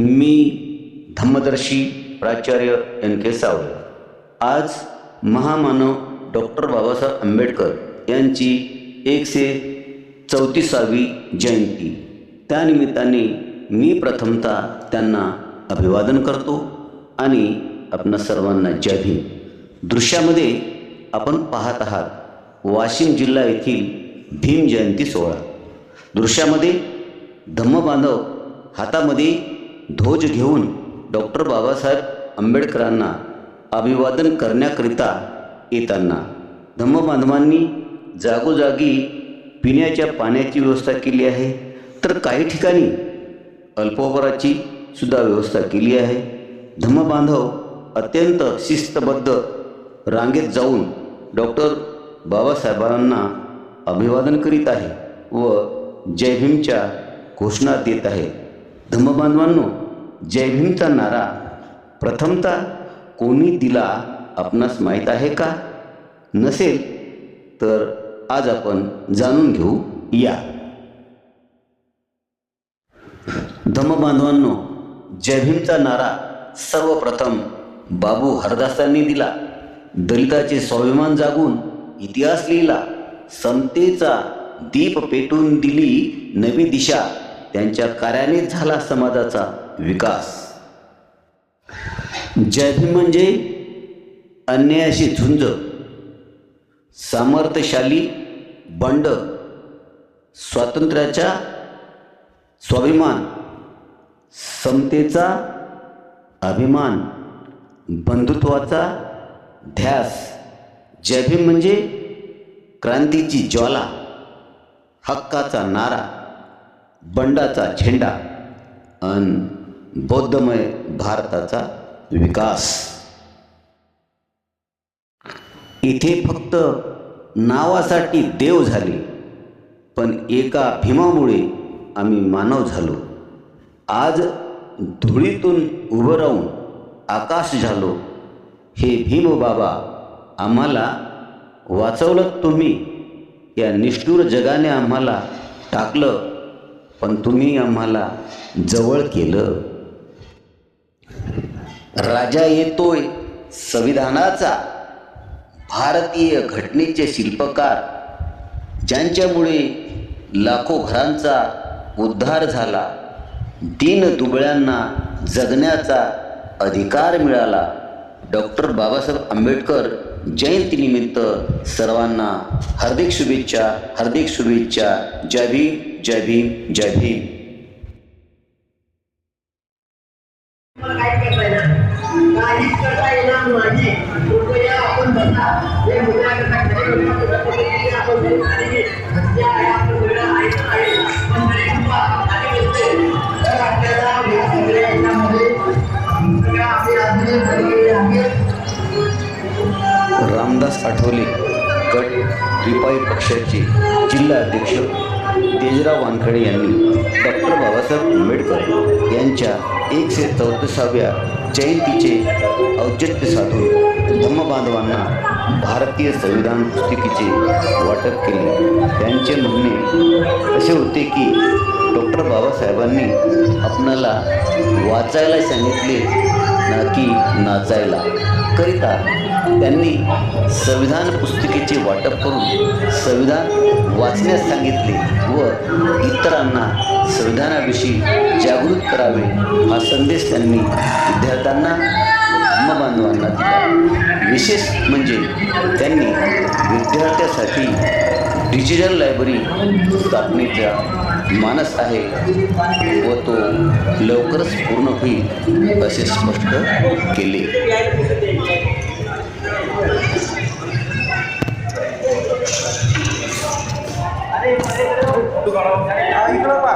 मी धम्मदर्शी प्राचार्य एन के सावळे. आज महामानव डॉक्टर बाबासाहेब आंबेडकर यांची एकशे चौतीसावी जयंती. त्यानिमित्ताने मी प्रथमतः त्यांना अभिवादन करतो आणि आपणा सर्वांना जय भीम. दृश्यामध्ये आपण पाहत आहात वाशिम जिल्हा येथील भीम जयंती सोहळा. दृश्यामध्ये धम्मबांधव हातामध्ये ध्वज घेऊन डॉक्टर बाबासाहेब आंबेडकरांना अभिवादन करण्याकरिता येताना धम्मबांधवांनी जागोजागी पिण्याच्या पाण्याची व्यवस्था केली आहे. तर काही ठिकाणी अल्पोपराची सुद्धा व्यवस्था केली आहे. धम्मबांधव अत्यंत शिस्तबद्ध रांगेत जाऊन डॉक्टर बाबासाहेबांना अभिवादन करीत आहे व जय भीमच्या घोषणा देत आहे. धम्मबांधवांनो जयभीमचा नारा. प्रथमतः कोणी दिला आपणास माहीत आहे का? नसेल तर आज आपण जाणून घेऊ या. धम्मबांधवांनो जयभीमचा नारा सर्वप्रथम बाबू हरदासांनी दिला. दलिताचे स्वाभिमान जागून इतिहास लिहिला. समतेचा दीप पेटून दिली नवी दिशा. त्यांच्या कार्याने झाला समाजाचा विकास. जय म्हणजे अन्यायाशी झुंज सामर्थ्यशाली बंड स्वातंत्र्याचा स्वाभिमान समतेचा अभिमान बंधुत्वाचा ध्यास. जयभीम म्हणजे क्रांतीची ज्वाला हक्काचा नारा बंडाचा झेंडा. अन बौद्धमय भारताचा विकास. इथे फक्त नावासाठी देव झाले पण एका भीमामुळे आम्ही मानव झालो. आज धुळीतून उभं राहून आकाश झालो. हे भीम बाबा आम्हाला वाचवलं तुम्ही. या निष्ठुर जगाने आम्हाला टाकलं पण तुम्ही आम्हाला जवळ केलं. राजा येतोय. संविधानाचा भारतीय घटनेचे शिल्पकार ज्यांच्यामुळे लाखो घरांचा उद्धार झाला दीन दुबळ्यांना जगण्याचा अधिकार मिळाला. डॉक्टर बाबासाहेब आंबेडकर जयंतीनिमित्त सर्वांना हार्दिक शुभेच्छा हार्दिक शुभेच्छा. जय भीम जय भीम जय भीम. रामदास आठवले गट रिपाई पक्षाचे जिल्हा अध्यक्ष तेजराव वानखडे यांनी डॉक्टर बाबासाहेब आंबेडकर यांच्या एकशे चौतीसाव्या जयंतीचे औचित्य साधून धम्मबांधवांना भारतीय संविधान पुस्तिकेचे वाटप केले. त्यांचे म्हणणे असे होते की डॉक्टर बाबासाहेबांनी आपणाला वाचायला सांगितले ना की नाचायला. करिता त्यांनी संविधान पुस्तिकेचे वाटप करून संविधान वाचण्यास सांगितले व इतरांना संविधानाविषयी जागृत करावे हा संदेश त्यांनी विद्यार्थ्यांना धर्मबांधवांना दिला. विशेष म्हणजे त्यांनी विद्यार्थ्यासाठी डिजिटल लायब्ररी स्थापनेचा मानस आहे व तो लवकरच पूर्ण होईल असे स्पष्ट केले. इकडं पा